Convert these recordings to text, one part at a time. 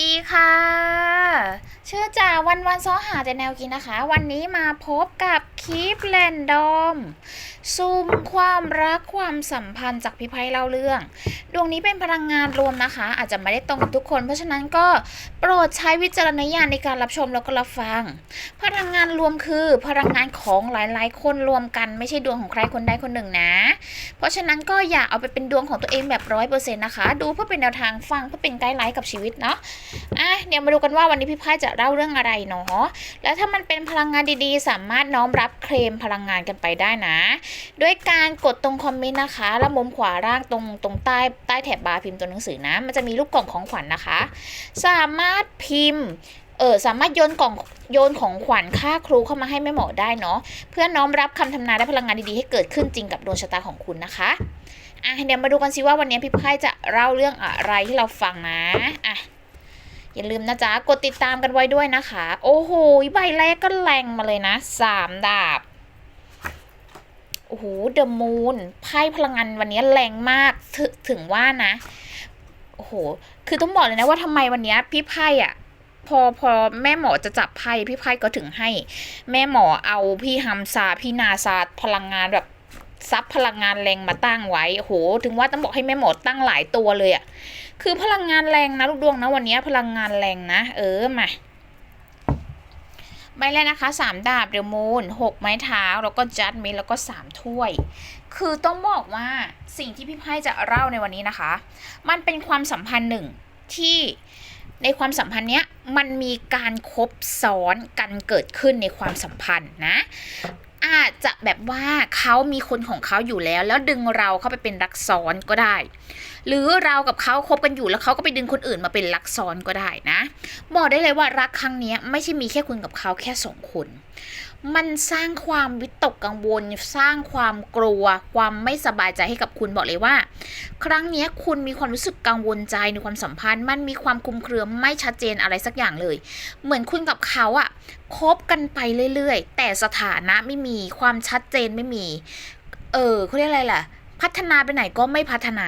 ดีค่ะ ชื่อจ่าวันวันซ้อหาแต่แนวกินนะคะ วันนี้มาพบกับคลิปแรนดอมซุ่มความรักความสัมพันธ์จากพี่ไพ่เล่าเรื่อง ดวงนี้เป็นพลังงานรวมนะคะ อาจจะไม่ได้ตรงกับทุกคน เพราะฉะนั้นก็โปรดใช้วิจารณญาณในการรับชมแล้วก็รับฟัง พลังงานรวมคือ พลังงานของหลายๆ คนรวมกัน ไม่ใช่ดวงของใครคนใดคนหนึ่งนะ เพราะฉะนั้นก็อย่าเอาไปเป็นดวงของตัวเองแบบร้อยเปอร์เซ็นต์นะคะ ดูเพื่อเป็นแนวทางฟังเพื่อเป็นไกด์ไลน์กับชีวิตเนาะอะเดี๋ยวมาดูกันว่าวันนี้พี่ไพ่จะเล่าเรื่องอะไรเนาะแล้วถ้ามันเป็นพลังงานดีๆ สามารถน้อมรับเคลมพลังงานกันไปได้นะ ด้วยการกดตรงคอมเมนต์นะคะแล้วมุมขวาล่างตรงตรงใต้ใต้แถบบาร์พิมพ์ตัวหนังสือนะ มันจะมีรูปกล่องของขวัญนะคะ สามารถพิมพ์เออสามารถโยนกล่องโยนของขวัญค่าครูเข้ามาให้แม่หมอได้เนาะเพื่อน้อมรับคำทำนายและพลังงานดีๆให้เกิดขึ้นจริงกับดวงชะตาของคุณนะคะอะเดี๋ยวมาดูกันสิว่าวันนี้พี่ไพ่จะเล่าเรื่องอะไรให้เราฟังนะอะ อย่าลืมนะจ๊ะ กดติดตามกันไว้ด้วยนะคะ โอ้โห ใบแรกก็แรงมาเลยนะสามดาบ โอ้โห เดอะมูนไพ่พลังงานวันนี้แรงมากถถึงว่านะ โอ้โห คือต้องบอกเลยนะว่าทำไมวันนี้พี่ไพ่อะพอพอแม่หมอจะจับไพ่พี่ไพ่ก็ถึงให้ แม่หมอเอาพี่ฮัมซาพี่นาซาพลังงานแบบ ซับพลังงานแรงมาตั้งไว้โอ้โหถึงว่าต้องบอกให้แม่หมอตั้งหลายตัวเลยอะคือพลังงานแรงนะลูกดวงนะวันนี้พลังงานแรงนะ เออมาใบแรกนะคะสามดาบเดอะมูนหกไม้เท้าแล้วก็จัดมิแล้วก็สามถ้วย คือต้องบอกว่าสิ่งที่พี่ไพ่จะเล่าในวันนี้นะคะ มันเป็นความสัมพันธ์หนึ่งที่ในความสัมพันธ์เนี้ยมันมีการคบซ้อนกันเกิดขึ้นในความสัมพันธ์นะ อาจจะแบบว่าเขามีคนของเขาอยู่แล้ว แล้วดึงเราเข้าไปเป็นรักซ้อนก็ได้ หรือเรากับเขาคบกันอยู่แล้วเขาก็ไปดึงคนอื่นมาเป็นรักซ้อนก็ได้นะ บอกได้เลยว่ารักครั้งนี้ไม่ใช่มีแค่คุณกับเขาแค่สองคน มันสร้างความวิตกกังวล สร้างความกลัว ความไม่สบายใจให้กับคุณบอกเลยว่า ครั้งนี้คุณมีความรู้สึกกังวลใจในความสัมพันธ์ มันมีความคุมเครือไม่ชัดเจนอะไรสักอย่างเลย เหมือนคุณกับเขาอะคบกันไปเรื่อยๆ แต่สถานะไม่มีความชัดเจนไม่มี เออเขาเรียกอะไรล่ะ พัฒนาไปไหนก็ไม่พัฒนา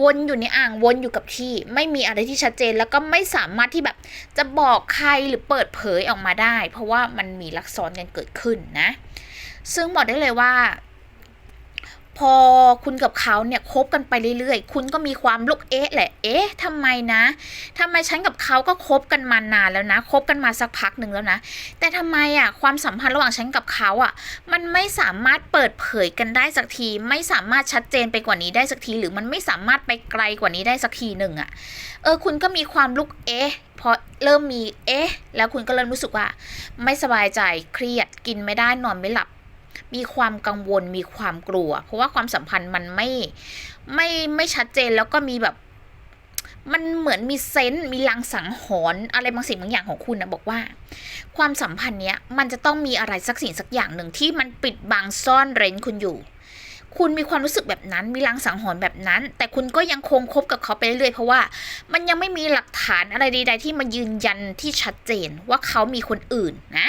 วนอยู่ในอ่างวนอยู่กับที่ ไม่มีอะไรที่ชัดเจนแล้วก็ไม่สามารถที่แบบจะบอกใครหรือเปิดเผยออกมาได้ เพราะว่ามันมีลักซ้อนกันเกิดขึ้นนะ ซึ่งบอกได้เลยว่า พอคุณกับเขาเนี่ยคบกันไปเรื่อยๆ คุณก็มีความลุกเอ๊ะแหละ เอ๊ะทำไมนะทำไมฉันกับเขาก็คบกันมานานแล้วนะ คบกันมาสักพักหนึ่งแล้วนะ แต่ทำไมอะความสัมพันธ์ระหว่างฉันกับเขาอะ มันไม่สามารถเปิดเผยกันได้สักที ไม่สามารถชัดเจนไปกว่านี้ได้สักที หรือมันไม่สามารถไปไกลกว่านี้ได้สักทีหนึ่งอะ เออ คุณก็มีความลุกเอ๊ะพอเริ่มมีเอ๊ะ แล้วคุณก็เริ่มรู้สึกว่า ไม่สบายใจเครียดกินไม่ได้นอนไม่หลับ มีความกังวลมีความกลัว เพราะว่าความสัมพันธ์มันไม่ไม่ไม่ชัดเจนแล้วก็มีแบบมันเหมือนมีเซนส์มีลังสังหรณ์อะไรบางสิ่งบางอย่างของคุณนะบอกว่า ความสัมพันธ์เนี้ยมันจะต้องมีอะไรสักสิ่งสักอย่างหนึ่งที่มันปิดบังซ่อนเร้นคุณอยู่ คุณมีความรู้สึกแบบนั้น มีลังสังหรณ์แบบนั้น แต่คุณก็ยังคงคบกับเขาไปเรื่อยๆเพราะว่ามันยังไม่มีหลักฐานอะไรใดๆที่มายืนยันที่ชัดเจนว่าเขามีคนอื่นนะ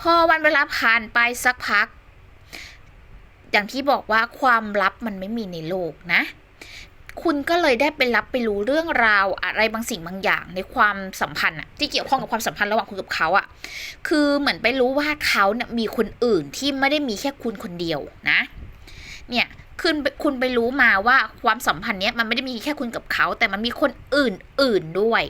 พอวันเวลาผ่านไปสักพัก อย่างที่บอกว่าความลับมันไม่มีในโลกนะ คุณก็เลยได้ไปรับไปรู้เรื่องราวอะไรบางสิ่งบางอย่าง ในความสัมพันธ์ที่เกี่ยวข้องกับความสัมพันธ์ระหว่างคุณกับเขาอะคือเหมือนไปรู้ว่าเขาเนี่ยมีคนอื่นที่ไม่ได้มีแค่คุณคนเดียวนะ เนี่ยคุณคุณไปรู้มาว่าความสัมพันธ์เนี้ยมันไม่ได้มีแค่คุณกับเขา แต่มันมีคนอื่นอื่นด้วย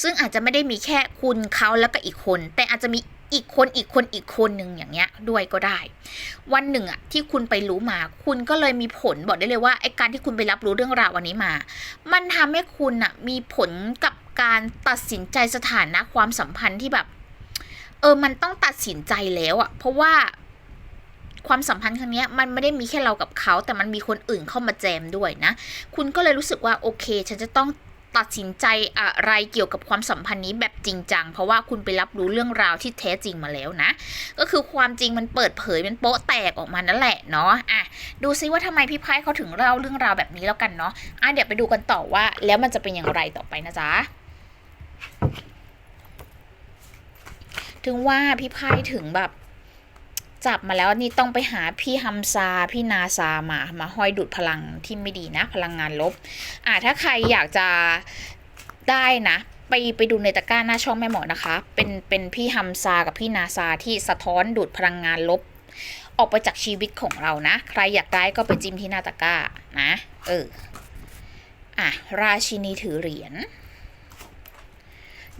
ซึ่งอาจจะไม่ได้มีแค่คุณเขาแล้วก็อีกคน แต่อาจจะมี อีกคนอีกคนอีกคนหนึ่งอย่างเงี้ยด้วยก็ได้ วันหนึ่งอะที่คุณไปรู้มา คุณก็เลยมีผลบอกได้เลยว่าไอ้การที่คุณไปรับรู้เรื่องราววันนี้มา มันทำให้คุณอะมีผลกับการตัดสินใจสถานะความสัมพันธ์ที่แบบ เออมันต้องตัดสินใจแล้วอะเพราะว่าความสัมพันธ์ครั้งเนี้ยมันไม่ได้มีแค่เรากับเขา แต่มันมีคนอื่นเข้ามาแจมด้วยนะ คุณก็เลยรู้สึกว่าโอเค ฉันจะต้อง ตัดสินใจอะไรเกี่ยวกับความสัมพันธ์นี้แบบจริงจังเพราะว่าคุณไปรับรู้เรื่องราวที่แท้จริงมาแล้วนะ ก็คือความจริงมันเปิดเผยมันโป๊ะแตกออกมานั่นแหละเนาะอะดูซิว่าทำไมพี่ไพ่เขาถึงเล่าเรื่องราวแบบนี้แล้วกันเนาะอะเดี๋ยวไปดูกันต่อว่า แล้วมันจะเป็นอย่างไรต่อไปนะจ๊ะถึงว่าพี่ไพ่ถึงแบบ จับมาแล้วนี่ต้องไปหาพี่ฮัมซา พี่นาซามา มาห้อยดูดพลังที่ไม่ดีนะ พลังงานลบ อ่าถ้าใครอยากจะได้นะไปไปดูในตะกร้าหน้าช่องแม่หมอนะคะ เป็นเป็นพี่ฮัมซากับพี่นาซาที่สะท้อนดูดพลังงานลบ ออกไปจากชีวิตของเรานะ ใครอยากได้ก็ไปจิ้มที่หน้าตะกร้านะเอออะราชินีถือเหรียญ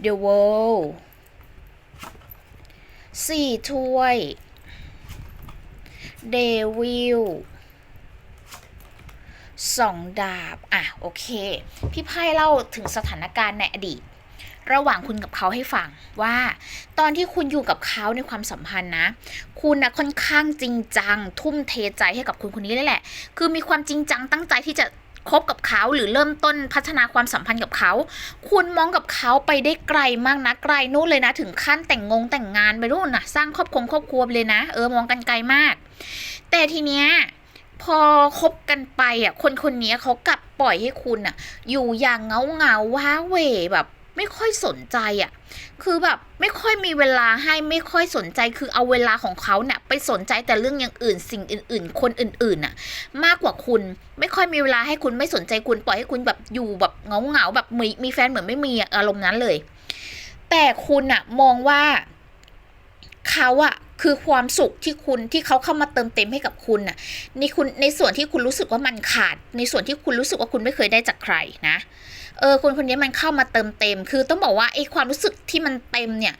The World สี่ถ้วย เดวิลสองดาบ อะ โอเค พี่ไพ่เล่าถึงสถานการณ์ในอดีต ระหว่างคุณกับเขาให้ฟังว่า ตอนที่คุณอยู่กับเขาในความสัมพันธ์นะ คุณนะค่อนข้างจริงจัง ทุ่มเทใจให้กับคุณคนนี้เลยแหละ คือมีความจริงจังตั้งใจที่จะ คบกับเขาหรือเริ่มต้นพัฒนาความสัมพันธ์กับเขา คุณมองกับเขาไปได้ไกลมากนะไกลนู่นเลยนะ ถึงขั้นแต่งงงแต่งงานไปนู่นนะสร้างครอบครัวครอบครัวเลยนะ เออมองกันไกลมาก แต่ทีเนี้ยพอคบกันไปอะคนคนนี้เขากลับปล่อยให้คุณอะ อยู่อย่างเงาเงาว้าเหวแบบ ไม่ค่อยสนใจอะ คือแบบไม่ค่อยมีเวลาให้ไม่ค่อยสนใจคือเอาเวลาของเขาเนี่ยไปสนใจแต่เรื่องอย่างอื่นสิ่งอื่น ๆ คนอื่นๆน่ะ มากกว่าคุณไม่ค่อยมีเวลาให้คุณไม่สนใจคุณปล่อยให้คุณแบบอยู่แบบเงาเงาๆแบบมีมีแฟนเหมือนไม่มีอะอารมณ์นั้นเลย แต่คุณอะมองว่าเขาอะคือความสุขที่คุณที่เขาเข้ามาเติมเต็มให้กับคุณน่ะในคุณในส่วนที่คุณรู้สึกว่ามันขาด ในส่วนที่คุณรู้สึกว่าคุณไม่เคยได้จากใครนะ เออคนคนนี้มันเข้ามาเติมเต็ม คือต้องบอกว่าไอ้ความรู้สึกที่มันเต็มเนี่ย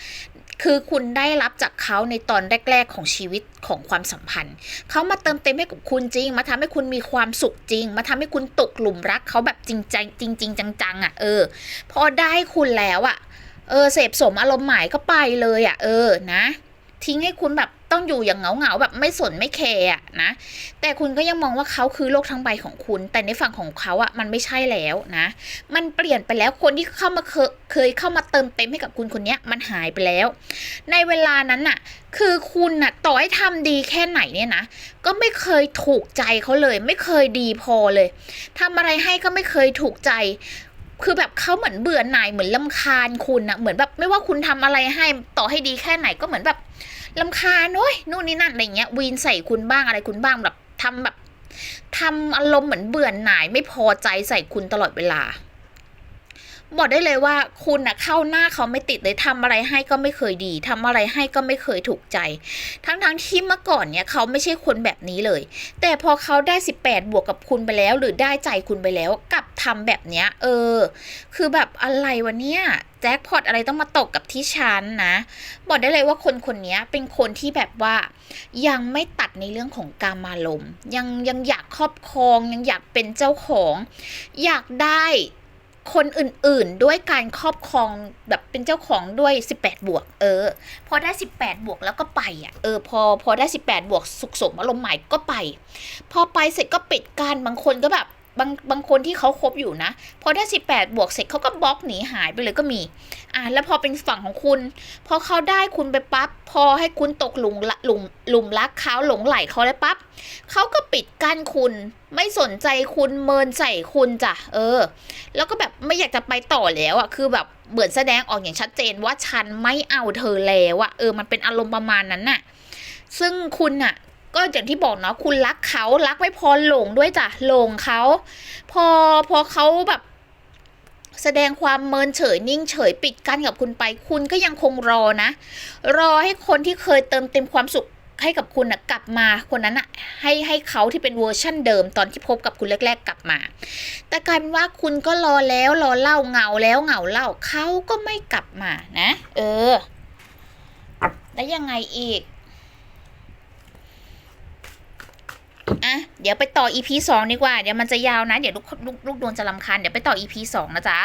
คือคุณได้รับจากเขาในตอนแรก ๆ ของชีวิตของความสัมพันธ์ เขามาเติมเต็มให้กับคุณจริง มาทำให้คุณมีความสุขจริง มาทำให้คุณตกหลุมรักเขาแบบจริงใจจริงจริง ๆ จังๆอะเออ พอได้คุณแล้วอะ เออเสพสมอารมณ์หมายก็ไปเลยอะ เออนะ ทิ้งให้คุณแบบ ต้องอยู่อย่างเหงาๆแบบไม่สนไม่แคร์นะแต่คุณก็ยังมองว่าเขาคือโลกทั้งใบของคุณ แต่ในฝั่งของเขาอะมันไม่ใช่แล้วนะ มันเปลี่ยนไปแล้วคนที่เข้ามาเคยเคยเข้ามาเติมเต็มให้กับคุณคนนี้มันหายไปแล้ว ในเวลานั้นน่ะ คือคุณน่ะต่อให้ทำดีแค่ไหนเนี่ยนะก็ไม่เคยถูกใจเขาเลย ไม่เคยดีพอเลยทำอะไรให้ก็ไม่เคยถูกใจคือแบบเขาเหมือนเบื่อหน่ายเหมือนลำคาญคุณอะเหมือนแบบไม่ว่าคุณทำอะไรให้ต่อให้ดีแค่ไหนก็เหมือนแบบ ลำคาญโอ้ยนู่นนี่นั่นอะไรเงี้ยวีนใส่คุณบ้างอะไรคุณบ้างแบบทำแบบทำอารมณ์เหมือนเบื่อหน่ายไม่พอใจใส่คุณตลอดเวลา บอกได้เลยว่าคุณน่ะเข้าหน้าเขาไม่ติดเลยทำอะไรให้ก็ไม่เคยดีทำอะไรให้ก็ไม่เคยถูกใจ ทั้งๆที่เมื่อก่อนเนี่ยเขาไม่ใช่คนแบบนี้เลย แต่พอเขาได้ 18 บวกกับคุณไปแล้ว หรือได้ใจคุณไปแล้วกลับทำแบบเนี้ย เออ คือแบบอะไรวะเนี่ยแจ็คพอตอะไรต้องมาตกกับที่ฉันนะ บอกได้เลยว่าคนคนนี้เป็นคนที่แบบว่ายังไม่ตัดในเรื่องของการมารมยังยังอยากครอบครองยังอยากเป็นเจ้าของ อยากได้ คนอื่นๆ ด้วยการครอบครองแบบเป็นเจ้าของด้วย 18 บวก เออ พอได้ 18 บวกแล้วก็ไปอะเออพอพอได้ 18 บวกสุขสมอารมณ์ใหม่ก็ไป พอไปเสร็จก็ปิดการบางคนก็แบบ บางบางคนที่เขาคบอยู่นะ พอได้ 18 บวกเสร็จเขาก็บล็อกหนีหายไปเลยก็มี อะแล้วพอเป็นฝั่งของคุณ พอเขาได้คุณไปปั๊บพอให้คุณตกหลุมหลุมหลุมรักเขาหลงไหลเขาแล้วปั๊บเขาก็ปิดกั้นคุณ ไม่สนใจคุณเมินใส่คุณจ้ะเออ แล้วก็แบบไม่อยากจะไปต่อแล้วอะ่ะคือแบบเหมือนแสดงออกอย่างชัดเจนว่าฉันไม่เอาเธอแล้วอะ่ะเออมันเป็นอารมณ์ประมาณนั้นน่ะซึ่งคุณน่ะ ก็อย่างที่บอกเนาะคุณรักเขารักไม่พอหลงด้วยจ้ะหลงเขาพอพอเขาแบบแสดงความเมินเฉยนิ่งเฉยปิดกั้นกับคุณไป คุณก็ยังคงรอนะ รอให้คนที่เคยเติมเต็มความสุขให้กับคุณนะกลับมาคนนั้นอะให้ให้เขาที่เป็นเวอร์ชั่นเดิมตอนที่พบกับคุณแรก ๆ กลับมา แต่กลารว่าคุณก็รอแล้วรอเล่าเหงาแล้วเหงาเล่าเขาก็ไม่กลับมานะ เออ แล้วยังไงอีก อะเดี๋ยวไปต่อ EP สองดีกว่า เดี๋ยวมันจะยาวนะ เดี๋ยวลูกลูกลูกดวงจะลำคาญเดี๋ยวไปต่อ EP สองนะจ๊ะ